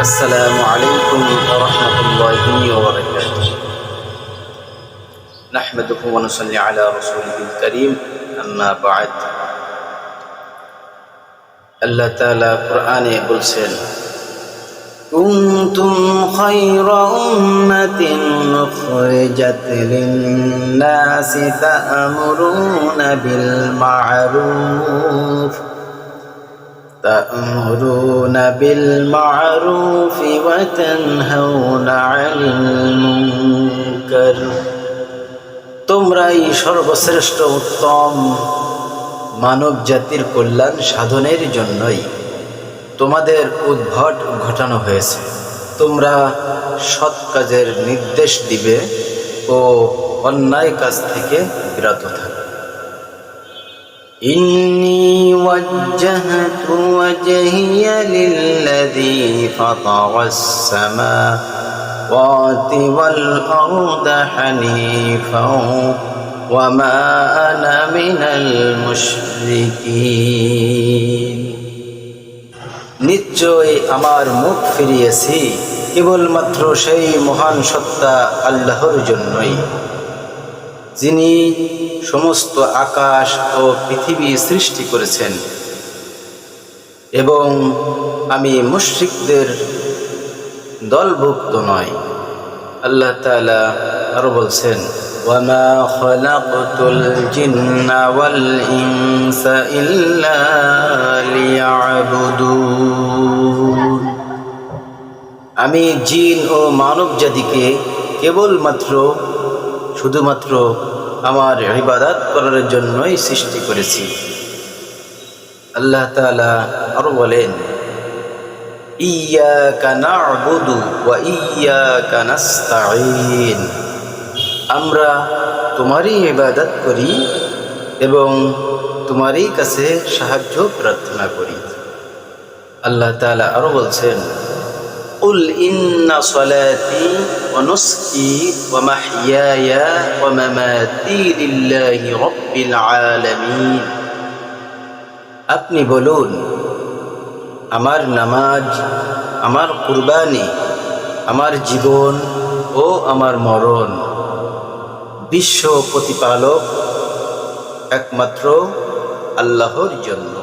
السلام عليكم ورحمة الله وبركاته نحمده ونصلي على رسوله الكريم أما بعد আল্লাহ তাআলা কোরআনে বলছেন كنتم خير أمة أخرجت للناس تأمرون بالمعروف تأمرون بالمعروف وتنهون عن المنكر তোমরাই সর্বশ্রেষ্ঠ উত্তম মানব জাতির কল্যাণ সাধনের জন্যই তোমাদের উদ্ভট ঘটানো হয়েছে তোমরা সৎ কাজের নির্দেশ দিবে ও অন্যায় কাজ থেকে বিরত থাকবে إني وجهت وجهي للذي فطر السماوات والأرض حنيفا وما أنا من المشركين নিশ্চয় আমার মুখ ফিরিয়েছি কেবলমাত্র সেই মহান সত্তা আল্লাহর জন্যই যিনি সমস্ত আকাশ ও পৃথিবী সৃষ্টি করেছেন এবং আমি মুশ্রিকদের দলভুক্ত নয় আল্লাহ তাআলা আরো বলছেন وما خلقت الجن والإنس إلا ليعبدون আমি জিন ও মানব জাতিকে কেবলমাত্র শুধুমাত্র আমার ইবাদাত করার জন্যই সৃষ্টি করেছি। আল্লাহ তাআলা আরও বলেন আমরা তোমারই ইবাদত করি এবং তোমারই কাছে সাহায্য প্রার্থনা করি। আল্লাহ তালা আরও বলছেন قل إن صلاتي ونسكي ومحياي ومماتي لله رب العالمين আপনি বলুন আমার নামাজ আমার কুরবানি আমার জীবন ও আমার মরণ বিশ্ব প্রতিপালক একমাত্র আল্লাহর জন্য